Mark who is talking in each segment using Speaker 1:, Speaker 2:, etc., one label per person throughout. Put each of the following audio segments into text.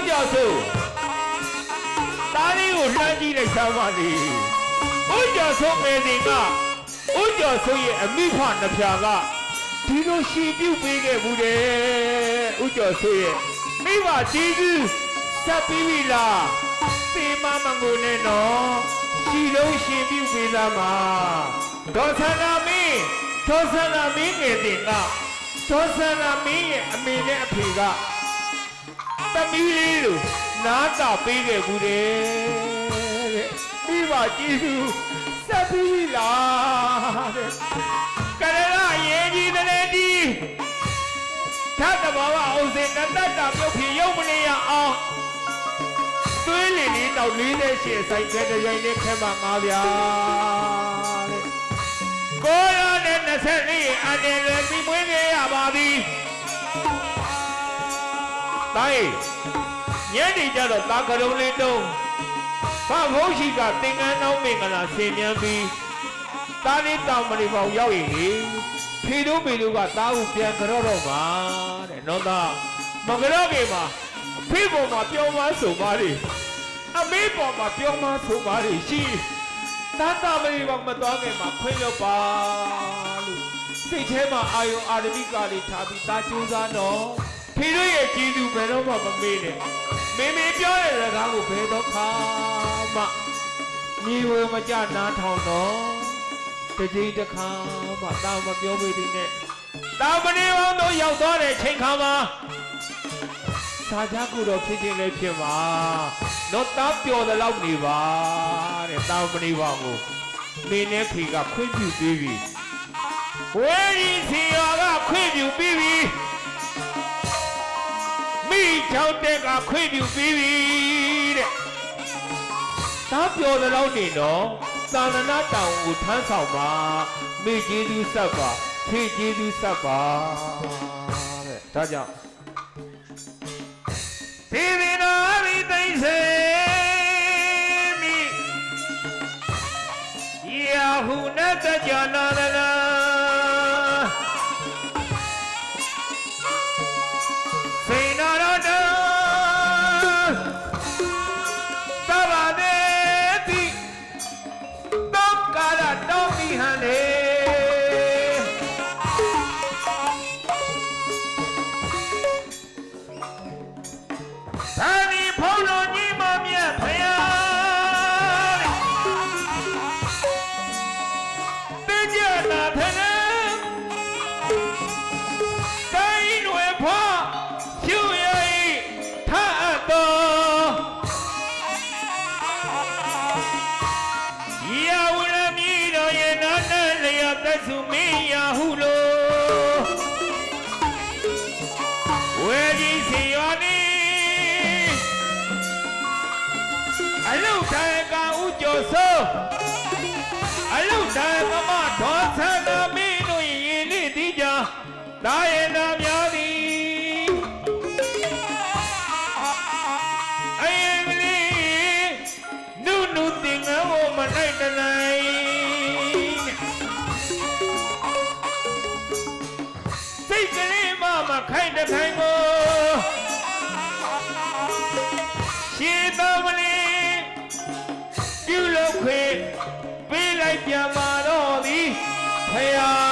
Speaker 1: ဦးကျော်ဆိုသားလေးကိုလှမ်းကြည့်လိုက်စမ်းပါလေဦးကျော်ဆိုငယ်စဉ်ကဦးကျော်ဆိုရဲ့အမိဖနှစ်ဖြာကဒီလိုရှည်ပြုတ်ပေးခဲ့ဘူးတဲ့ဦးကျော်ဆိုရဲ့မိဘဒီကူဆက်ပြီးပြီလားသေမမငိုနဲ့နော်ရှည်လုံးရှည်ပြုတ်ပေးသားမှာဒေါ်ဆန္ဒမင်းဒေါ်ဆန္ဒမင်းငယ်စဉ်ကဒေါ်ဆန္ဒမင်းရဲ့အမေနဲ့အဖေက သမီးလေးတို့နားတာပေးခဲ့ဘူးတဲ့မိဘကြည့်သူစက်ပြီးလားတဲ့ကရရရေးကြီးတဲ့ဒီဓာတ်တဘာဝအောင်စင်နတ္တတာပြုတ်ဖြစ်ရုပ်မနေရအောင်သွေးလီလေးတောက်လေးနဲ့ရှေ့ဆိုင်ခဲတဲ့ရိုင်းနဲ့ခဲမှာငါဗျာတဲ့ကိုရနဲ့20လေးအန်တယ်လွယ်ပြီးမွေးခဲ့ရပါ တိုင်းညနေကျတော့တာကရုံလေးတုံးဘာဘုန်းရှိကသင်္ကန်းနှောင်းမင်္ဂလာဆင်ញံပြီးတားလေးတောင်မလေးပေါင်ရောက်ရင်လေဖေတို့မေတို့ကတားကိုပြန်ကြတော့တော့ပါတဲ့နော်သားမကြတော့ခင်မှာအဖေပေါ်မှာပြောမဆိုပါလေအမေပေါ်မှာပြောမဆိုပါလေရှိတာတာမလေးပေါင်မသွားခင်မှာခွင့်လွတ်ပါလို့စိတ်ထဲမှာအာယုံအာရမိကလေးထားပြီးတာကြိုးစားတော့ ဖေတို့ရဲ့ကြည်သူဘယ်တော့မှမမေ့နဲ့မေမေပြောတဲ့စကားကိုဘယ်တော့ခါမှညီဝမကြနားထောင်တော့တစ်ကြိမ်တစ်ခါမှတာမပြောမေးသေးနဲ့တာမဏေပေါင်းတို့ရောက်သွားတဲ့ချိန်ခါမှာသာကြကူတော့ဖြစ်ခြင်းလည်းဖြစ်ပါတော့တားပျော်တဲ့လောက်နေပါတဲ့တာမဏေပေါင်းကိုမင်းနဲ့ဖေကခွင့်ပြုပေးပြီဝေဒီစီရောကခွင့်ပြုပြီး ပြီမိချောင်းတက်ကခွင့်ပြုပြီးပြီတဲ့။ဒါပြောတဲ့လောက်နေတော့သာသနာတောင်ကိုထမ်းဆောင်ပါမိကျေးသူဆက်ပါဖေကျေးသူဆက်ပါတဲ့။ဒါကြောင့်ဒီဒီနာမိသိမ့်စေမိယာဟုနတကြနာနာ မင်းရာဟုလိုဝေကြီး ပေးလိုက်ပြန်มาတော့သည်ဖယား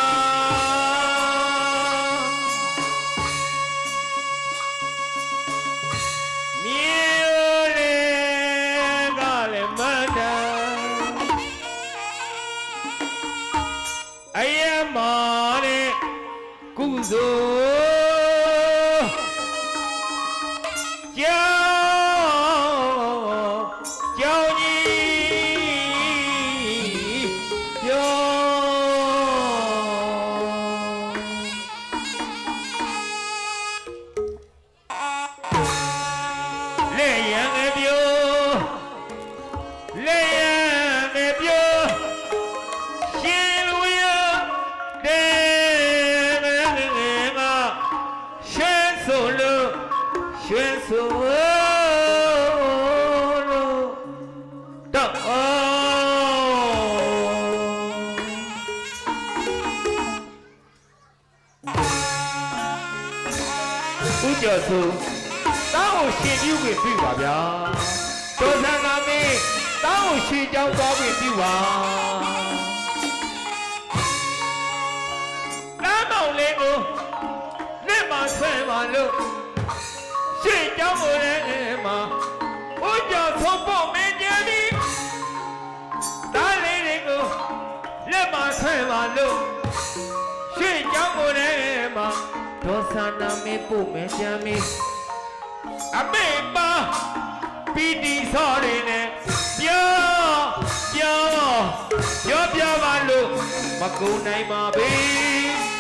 Speaker 1: ဦးကျော်သူတောင်းကိုရှင်ပြုခွင့်ပြုပါဗျာဒေါသနာမင်းတောင်းကိုရှင်ကြောင်းသွားခွင့်ပြုပါလမ်းမောင်လေးကိုလက်မဆွဲပါလို့ရှင်ကြောင်းကိုလည်းမှာဘု နာမေပို့မယ်ကြမ်းမေအမေပါပီတီစော်ရင်းနဲ့ပြောပြောပြောပြောပါလို့မကုန်းနိုင်ပါဘေး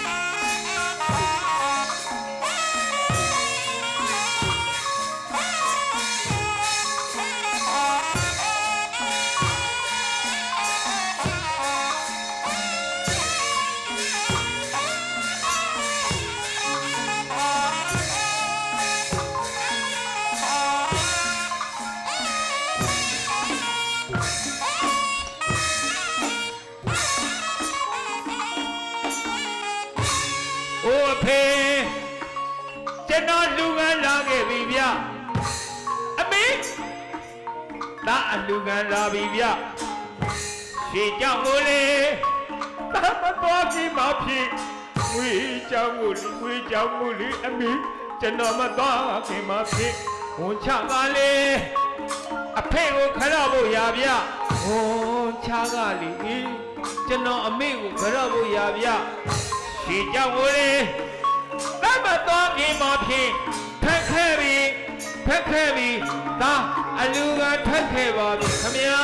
Speaker 1: လူကန်းလာပြီဗျရှေ့ကြောင်းကိုလေဒါမတော်ကြီးမဖြစ်ဝေးကြောင်းကိုလေဝေးကြောင်းကိုလေအမေကျွန်တော်မတော်ခင်မဖြစ်ဝန်ချပါလေအဖေကိုခရဖို့ရဗျဝန်ချကလေကျွန်တော်အမေကိုခရဖို့ရဗျရှေကြောင့်ကိုလေတတ်မတော်ခင်မဖြစ်ဖက်ခဲပြီဖက်ခဲပြီဒါ အလူကထက်ခဲပါပြီခမညာ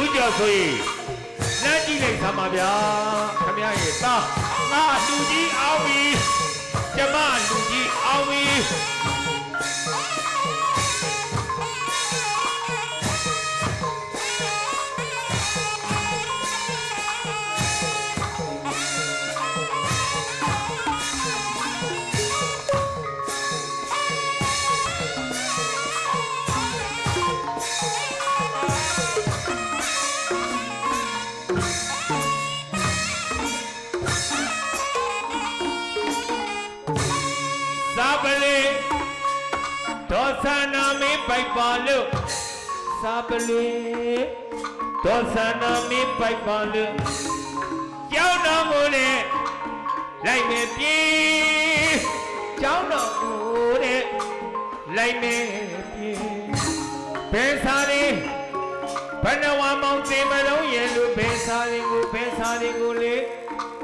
Speaker 1: ဥကြောဆိုရင်လက်ကြည့်လိုက်သမှာဗျာခမညာရဲ့သားငါလူကြီးအောင်ပြီကျမလူကြီးအောင်ပြီ ပလေဒေါသနာမင်းပိုက်ပါလို့ကြောင်းတော်ကိုလေလိုက်မယ်ပြေးကြောင်းတော်ကိုလေလိုက်မယ်ပြေးဘယ်စာလေးဘဏ္ဍဝါမောင်တင်မလုံးရဲ့လူဘယ်စာလေးကိုဘယ်စာလေးကိုလေ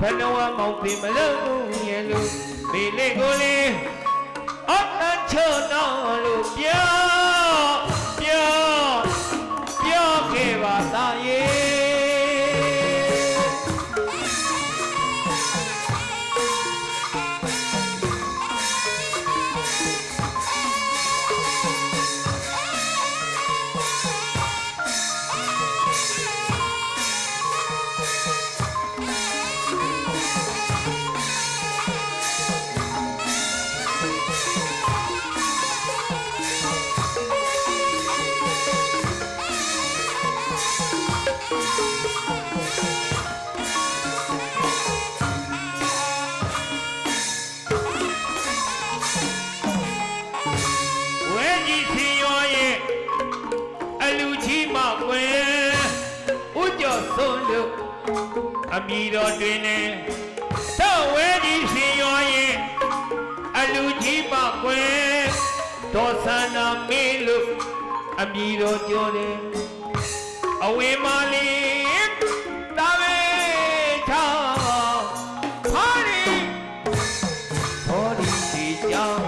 Speaker 1: ဘဏ္ဍဝါမောင်တင်မလုံးရဲ့လူဘေးလေးကိုလေအနချောနာလို့ပြောပြော အမိတော်တွင်နေတော့ဝဲကြီးစင်ရောရဲ့အလူကြီးမကွယ်ဒေါ်ဆန္နာမေးလို့အမိတော်ကြော်တယ်အဝေးမလေးတာဝေချောင်းဟာရီဘောဒီစီကြောင်း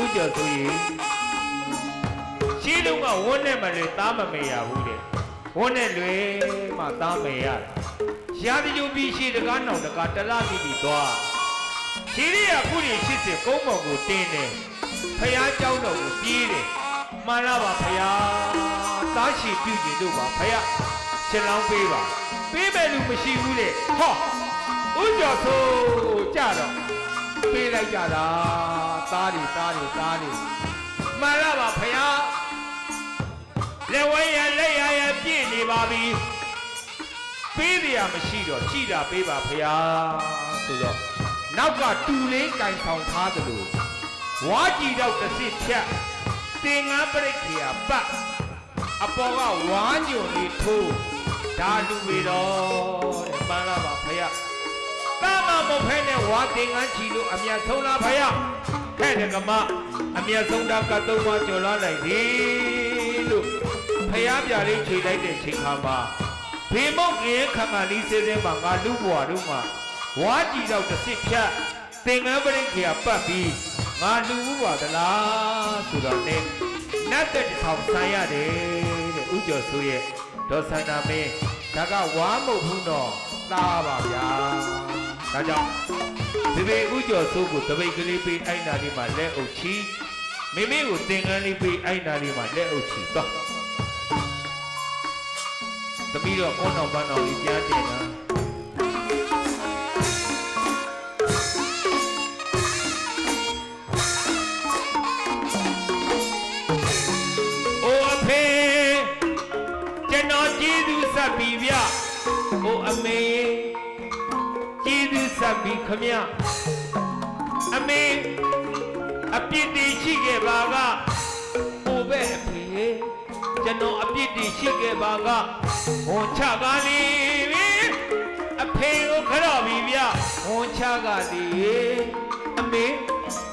Speaker 1: ဥကြဆိုရင်ရှင်းလုံးကဝန်းနဲ့မလွေသားမမေရဘူးတဲ့ ဝန်းနဲ့လွယ်မှသားမယ်ရရာဇဂျူပြီးရှိတကားနောက်တကားတလားပြီးပြီးသွားရှီရိယခုရင်ရှိစစ်ကုန်းပေါ်ကိုတင်းတယ်ဖျားကြောင်းတော်ကိုပြေးတယ်မှန်လားပါဖျားသားရှိပြုကျင်တို့ပါဖျားရှင်လောင်းပေးပါပေးမဲ့လူမရှိဘူးတဲ့ဟောဥကြောဆိုကြတော့ပေးလိုက်ကြတာသားတွေသားတွေသားတွေမှန်လားပါဖျား လက်ဝဲရလက်ရရပြည့်နေပါပြီပေးတရားမရှိတော့ကြည်တာပေးပါဖရာဆိုတော့နောက်ကတူလေးကင်ဆောင်ထားသလိုဝါကြည်တော့တစ်စစ်ဖြတ်တင်ငန်းပရိခေယပတ်အပေါ်ကဝါညွန်လေးထိုးဒါလူပေတော့တဲ့ပန်းလာပါဖရာတာမမဖဲနဲ့ဝါတင်ငန်းချီလို့အမြတ်ဆုံးလားဖရာဟဲ့တဲ့ကမအမြတ်ဆုံးတာကသုံးပါကျော်လာလိုက်ပြီလို့ ဖယားပြာလေးခြေလိုက်တဲ့ချိန်ခါမှာဘေမုတ်ငရဲခန္ဓာလေးစေစင်းမှာငါလူဘွားတို့မှာဝါကြည်တော့တစ်စစ်ဖြတ်သင်္ကန်းပရိခေယပတ်ပြီးငါလူဘွားသလားဆိုတော့ねနတ်တဲ့တစ်ထောင်ဆန်ရတယ်တဲ့ဥကျော်ဆိုရဲ့ဒေါ်စန္ဒာမင်းဒါကဝါမုတ်ဘူးတော့သားပါဗျာဒါကြောင့်ဒီဘေဥကျော်ဆိုကိုတပိတ်ကလေးပေးအိုက်နာလေးမှာလက်အုပ်ချီမိမိကိုသင်္ကန်းလေးပေးအိုက်နာလေးမှာလက်အုပ်ချီတော့ သမီးတော့ကောင်းတော်ပန်းတော်ကြီးကြားတင်တာအိုအဖေကျွန်တော်ကျေးဇူးဆက်ပြီးဗျအိုအမေကျေးဇူးဆက်ပြီးခမအမေအပြစ်တွေရှိခဲ့ပါကအိုပဲအဖေ ကျွန်တော်အပြစ်တွေရှိခဲ့ပါကဟွန်ချကလေးပြီအဖေကိုခရော့ပြီဗျဟွန်ချကလေးအမေ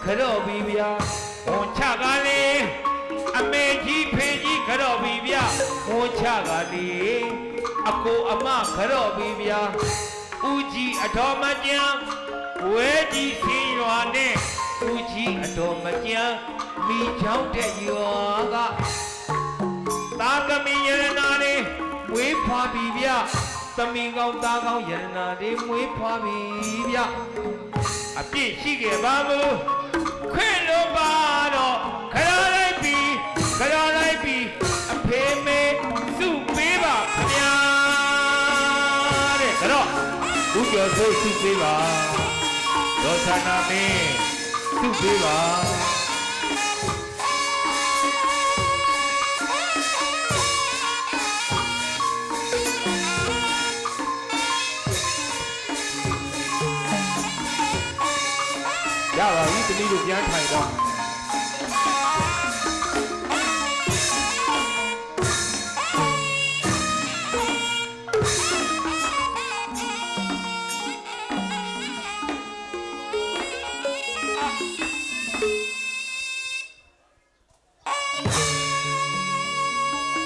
Speaker 1: ခရော့ပြီဗျဟွန်ချကလေးအမေကြီးဖေကြီးခရော့ပြီဗျဟွန်ချကလေးအကိုအမခရော့ပြီဗျဦးကြီးအတော်မကြံဝဲကြီးစင်းရွာနဲ့ဦးကြီးအတော်မကြံမိချောင်းတဲ့ရွာက သာသမီယရနာလေးမွေးဖွားပြီဗျသမီးကောင်းသားကောင်းယရနာလေးမွေးဖွားပြီဗျအပြစ်ရှိခဲ့ပါမလို့ခွင့်လို့ပါတော့ခရလိုက်ပြီခရလိုက်ပြီအဖေမေစုပေးပါခင်ဗျာတဲ့ဒါတော့ဘုကျော်ဆိုစုပေးပါဒေါသနာမင်းစုပေးပါ ရပါပြီတမီးတို့ပြန်ထိုင်တော့